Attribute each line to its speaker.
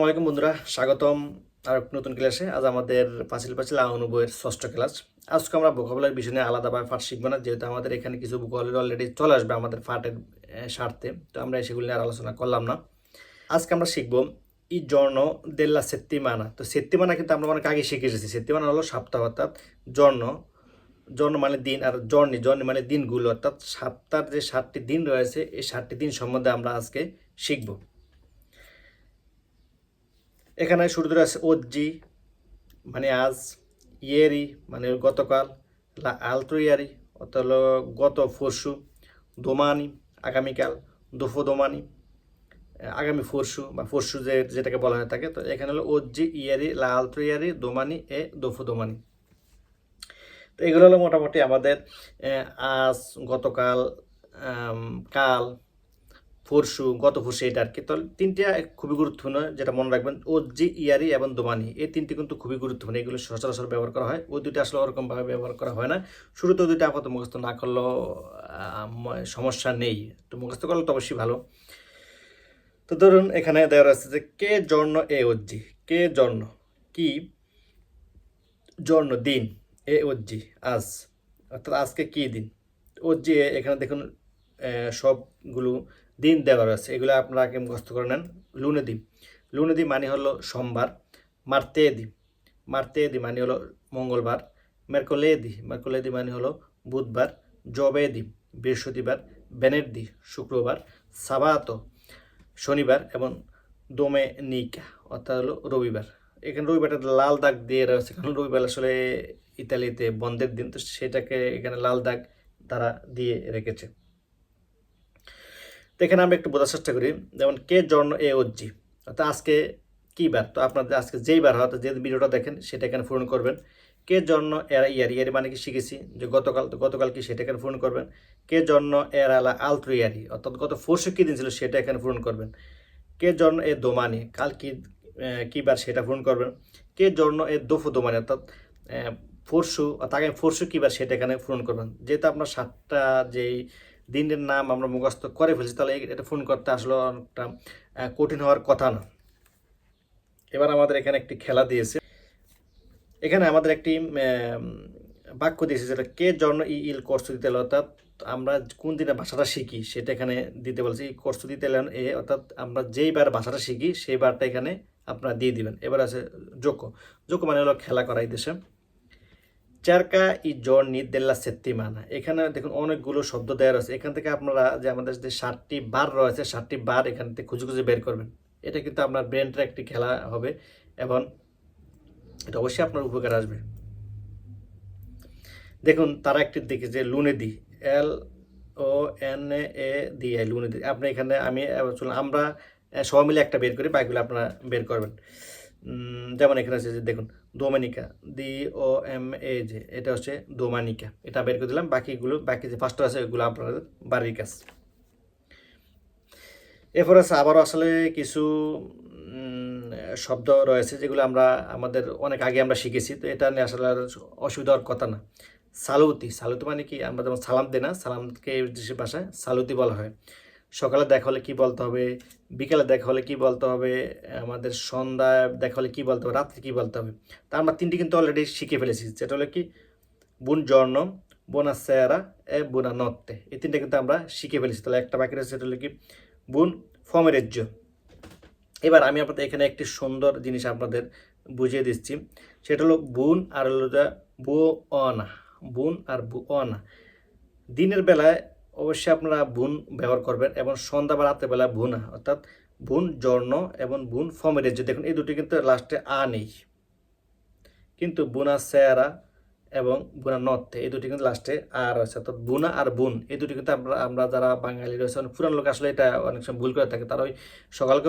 Speaker 1: আসসালামাইকুম বন্ধুরা স্বাগতম আর নতুন ক্লাসে। আজ আমাদের পাঁচিল পাঁচিল আহনু বইয়ের ষষ্ঠ ক্লাস। আজকে আমরা ভোকাবুলার বিষয় নিয়ে আলাদাভাবে পাঠ শিখব না যেহেতু আমাদের এখানে কিছু ভোকাবুলারি অলরেডি চলে আসবে আমাদের আহ, স্বার্থে। তো আমরা সেগুলি নিয়ে আর আলোচনা করলাম না। আজকে আমরা শিখব ই জর্ণ দেল্লা সেত্তিমানা। তো সেত্তিমানা কিন্তু আমরা অনেক আগে শিখে এসেছি। সেত্তিমানা হলো সপ্তাহ অর্থাৎ জর্ণ। জর্ণ মানে দিন আর জর্নি জর্নি মানে দিনগুলো অর্থাৎ সপ্তাহের যে সাতটি দিন রয়েছে এই সাতটি দিন সম্বন্ধে আমরা আজকে শিখব। এখানে শুরু ধরে আছে ওজ্জি মানে আজ, ইয়েরি মানে গতকাল, লা আলত্র ইয়ারি অর্থাৎ গত পরশু, দোমানি, আগামীকাল দোফো দোমানি আগামী পরশু, বা পরশু যে যেটাকে বলা হয়ে থাকে তো এখানে হলো ওজ্জি ইয়ারি, লা আলত্র ইয়ারি দোমানি, এ দোফো দোমানি তো এগুলো হলো মোটামুটি আমাদের আজ, গতকাল কাল পরশু গত পরশু এটা আর কি তো তিনটা খুবই গুরুত্বপূর্ণ যেটা মনে রাখবেন ও জি ইয়ারি এবং দোমানি। এই তিনটি কিন্তু খুবই গুরুত্বপূর্ণ। এগুলো সচরাচর ব্যবহার করা হয়। ওই দুটো আসলে ওরকমভাবে ব্যবহার করা হয় না। শুরুতে ওই দুটো আপাতত মুখস্থ না করলেও সমস্যা নেই। তো মুখস্থ করলে তো অবশ্যই ভালো। তো ধরুন এখানে দেওয়া রয়েছে যে কে জর্ণ এ অজ্জি কে জর্ণ? কি? জর্ণ দিন। এ অজ্জি আজ। অর্থাৎ আজকে কি দিন? এ, এখানে দেখুন সবগুলো দিন দেওয়া রয়েছে এগুলো আপনারা আগে মুখস্থ করে নেন। লুনে দিন লুনে দি মানে হলো সোমবার। মারতে দি মারতে দি মানে হলো মঙ্গলবার। মেরকলে দি মেরকলে দি মানে হলো বুধবার। জবে দি বৃহস্পতিবার। বেনের দি শুক্রবার। সাবাত শনিবার এবং দোমে নিকা অর্থাৎ হলো রবিবার। এখানে রবিবারটা লাল দাগ দিয়ে রয়েছে কারণ রবিবার আসলে ইতালিতে বন্ধের দিন, তো সেটাকে এখানে লাল দাগ তারা দিয়ে রেখেছে। তো এখানে আমরা একটু বোঝার চেষ্টা করি, যেমন কে জন্ম এ ও জি। অর্থাৎ আজকে কী বার? তো আপনাদের আজকে যেই বার হয় যে ভিডিওটা দেখেন, সেটা এখানে পূরণ করবেন। কে জন্ম এরা ইয়ারি ইয়ারি মানে কি শিখেছি, যে গতকাল, তো গতকাল কি সেটা এখানে পূরণ করবেন। কে জন্ম এর আলা আলত্র ইয়ারি, অর্থাৎ গত পরশু কী দিন ছিল, সেটা এখানে পূরণ করবেন। কে জন্ম এ দোমানি, কাল কি কী বার সেটা পূরণ করবেন। কে জন্ম এ দোফু দোমানি, অর্থাৎ পরশু, অর্থাৎ আগামী পরশু কী বার সেটা এখানে পূরণ করবেন। যেহেতু আপনার সাতটা যেই দিনের নাম আমরা মুখস্থ করে ফেলছি, তাহলে এটা ফোন করতে আসলে অনেকটা কঠিন হওয়ার কথা না। এবার আমাদের এখানে একটি খেলা দিয়েছে। এখানে আমাদের একটি বাক্য দিয়েছে যেটা, কে জন্ম ই ইল কর্স দিতে অর্থাৎ আমরা কোন দিনে ভাষাটা শিখি সেটা এখানে দিতে বলছি। কর্স দিতে এ, অর্থাৎ আমরা যেই বার ভাষাটা শিখি, সেই বারটা এখানে আপনারা দিয়ে দিবেন। এবার আছে জোকো জোকো মানে হলো খেলা করা দেশে। চারকা ই দেল্লা সেত্তিমানা এখানে দেখুন অনেকগুলো শব্দ দেওয়া রয়েছে। এখান থেকে আপনারা যে আমাদের যে ষাটটি বার রয়েছে ষাটটি বার এখান থেকে খুঁজে খুঁজে বের করবেন। এটা কিন্তু আপনার ব্রেনটার একটি খেলা হবে এবং এটা অবশ্যই আপনার উপকার আসবে। দেখুন তারা একটি দিকে যে লুনে দি এল O N A the I লুনে দি আপনি এখানে আমি চলুন আমরা সবাই মিলে একটা বের করি, বাকিগুলো আপনারা বের করবেন। যেমন এখানে আছে যে দেখুন দোমানিকা ডি ও এম এ যে এটা হচ্ছে দোমানিকা। এটা বের করে দিলাম, বাকিগুলো, বাকি যে ফার্স্ট আছে, ওগুলো আপনাদের বাড়ির কাজ। এরপর আছে আবারও আসলে কিছু শব্দ রয়েছে যেগুলো আমরা, আমাদের অনেক আগে আমরা শিখেছি, তো এটা নিয়ে আসলে আর অসুবিধা কথা না। সালুতি সালুতি মানে কি? আমরা যেমন সালাম দিই না, সালামকে দেশের ভাষায় সালুতি বলা হয়। সকালে দেখা হলে কি বলতে হবে? বিকালে দেখা হলে কি বলতে হবে? আমাদের সন্ধ্যায় দেখা হলে কি বলতে হবে? রাত্রে কি বলতে হবে? তা আমরা তিনটি কিন্তু অলরেডি শিখে ফেলেছি। যেটা হলো কি? বুন জর্ণ, বোনা সেরা এ বোনা নত্তে। এই তিনটা কিন্তু আমরা শিখে ফেলেছি। তাহলে একটা বাকি রয়েছে সেটা হলো কি? বুন ফমেরেজ্য। এবার আমি আপনাদের এখানে একটি সুন্দর জিনিস আপনাদের বুঝিয়ে দিচ্ছি। সেটা হলো বুন আর হলো বু অনা। বুন আর বু অনা। দিনের বেলায় অবশ্যই আপনারা বুন ব্যবহার করবেন এবং সন্ধ্যা বা রাতের বেলা বুনা অর্থাৎ বুন জর্ণ এবং বুন ফমেরেজ দেখুন, এই দুটি কিন্তু লাস্টে আ নেই। কিন্তু বুনা সেয়ারা এবং বুনা নর্থে এই দুটি কিন্তু লাস্টে আর রয়েছে। অর্থাৎ বুনা আর বুন এই দুটি কিন্তু আমরা আমরা যারা বাঙালি রয়েছে, অনেক পুরান লোক আসলে এটা অনেক সময় ভুল করে থাকে। তারা ওই সকালকে